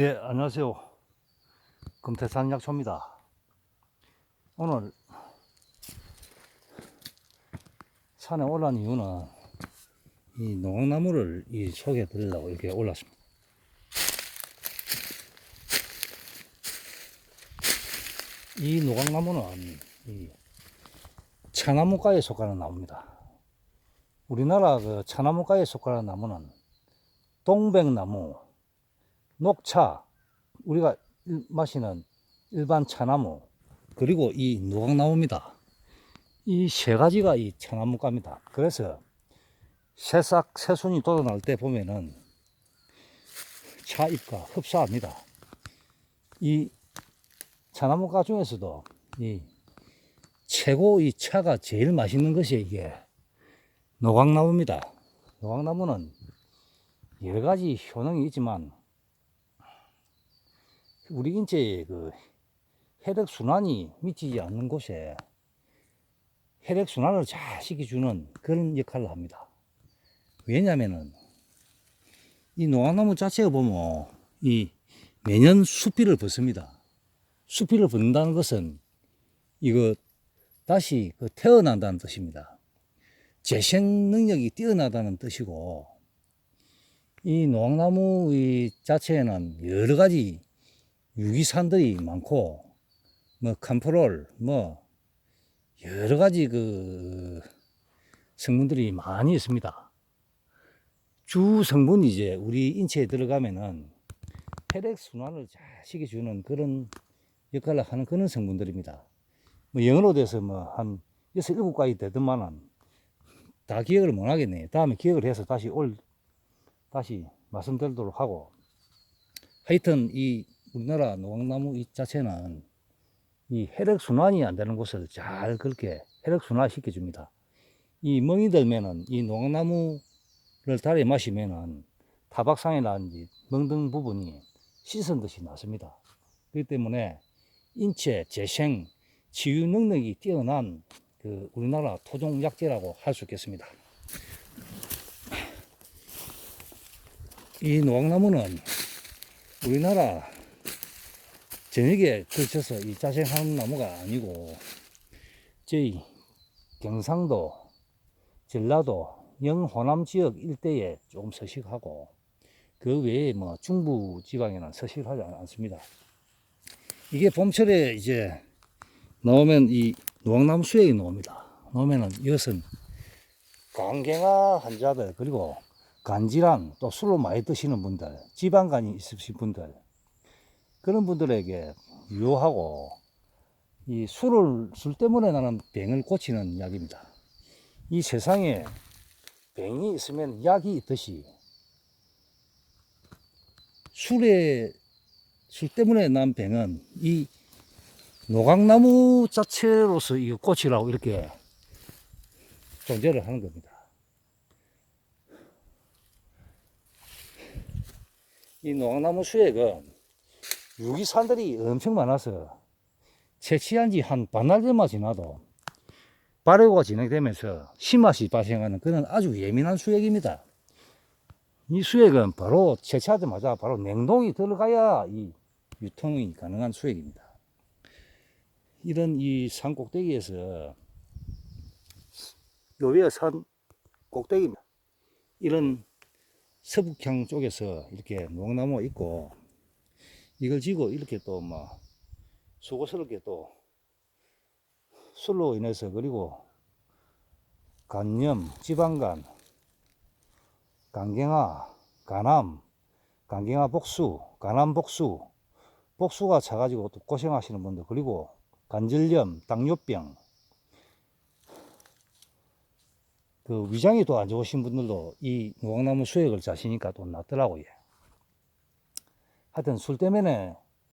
예, 안녕하세요. 금태산 약초입니다. 오늘 산에 올라온 이유는 이 농악나무를 이 소개해 드리려고 이렇게 올랐습니다. 이 노각나무는 이 차나무가에 속하는 나무입니다. 우리나라 그 차나무가에 속하는 나무는 동백나무, 녹차, 우리가 일- 마시는 일반 차나무, 그리고 이 노각나무입니다. 이 세 가지가 이 차나무가입니다. 그래서 새싹, 새순이 돋아날 때 보면은 차잎과 흡사합니다. 이 차나무가 중에서도 이 최고 이 차가 제일 맛있는 것이 이게 노각나무입니다. 노각나무는 여러 가지 효능이 있지만 우리 인체에 그 혈액 순환이 미치지 않는 곳에 혈액 순환을 잘 시켜주는 그런 역할을 합니다. 왜냐면은 이 노각나무 자체가 보면 이 매년 수피를 벗습니다. 수피를 벗는다는 것은 이거 다시 그 태어난다는 뜻입니다. 재생 능력이 뛰어나다는 뜻이고 이 노각나무 이 자체에는 여러 가지 유기산들이 많고 뭐 캄프롤 뭐 여러 가지 그 성분들이 많이 있습니다. 주 성분이 이제 우리 인체에 들어가면은 혈액 순환을 잘 시켜주는 그런 역할을 하는 그런 성분들입니다. 뭐 영어로 돼서 뭐 한 여섯 가지 되더만은 다 기억을 못 하겠네. 다음에 기억을 해서 다시 올 다시 말씀드리도록 하고 하여튼 이 우리나라 노각나무 이 자체는 이 혈액 순환이 안 되는 곳을 잘 그렇게 혈액 순환 시켜 줍니다. 이 멍이 들면은 이 노각나무를 달에 마시면은 타박상이라든지 멍등 부분이 씻은 듯이 났습니다. 그렇기 때문에 인체 재생 치유 능력이 뛰어난 그 우리나라 토종 약재라고 할 수 있겠습니다. 이 노각나무는 우리나라 전역에 걸쳐서 이 자생하는 나무가 아니고 저희 경상도, 전라도, 영 호남 지역 일대에 조금 서식하고 그 외에 뭐 중부 지방에는 서식하지 않습니다. 이게 봄철에 이제 나오면 이 노각나무 수액이 나옵니다. 나오면은 이것은 간경화 환자들 그리고 간질환 또 술을 많이 드시는 분들 지방간이 있으신 분들 그런 분들에게 유효하고 이 술을 술 때문에 나는 병을 고치는 약입니다. 이 세상에 병이 있으면 약이 있듯이 술에 술 때문에 난 병은 이 노각나무 자체로서 이거 고치라고 이렇게 존재를 하는 겁니다. 이 노각나무 수액은 유기산들이 엄청 많아서 채취한 지 한 반날 전만 지나도 발효가 진행되면서 신맛이 발생하는 그런 아주 예민한 수액입니다. 이 수액은 바로 채취하자마자 바로 냉동이 들어가야 이 유통이 가능한 수액입니다. 이런 이 산 꼭대기에서 요 위에 산 꼭대기입니다. 이런 서북향 쪽에서 이렇게 농나무가 있고 이걸 지고 이렇게 또 뭐 수고스럽게 또 술로 인해서 그리고 간염, 지방간, 간경화, 간암, 간경화 복수, 간암 복수, 복수가 차가지고 또 고생하시는 분들 그리고 관절염, 당뇨병, 그 위장이 또 안 좋으신 분들도 이 노각나무 수액을 자시니까 또 낫더라고요. 하여튼 술 때문에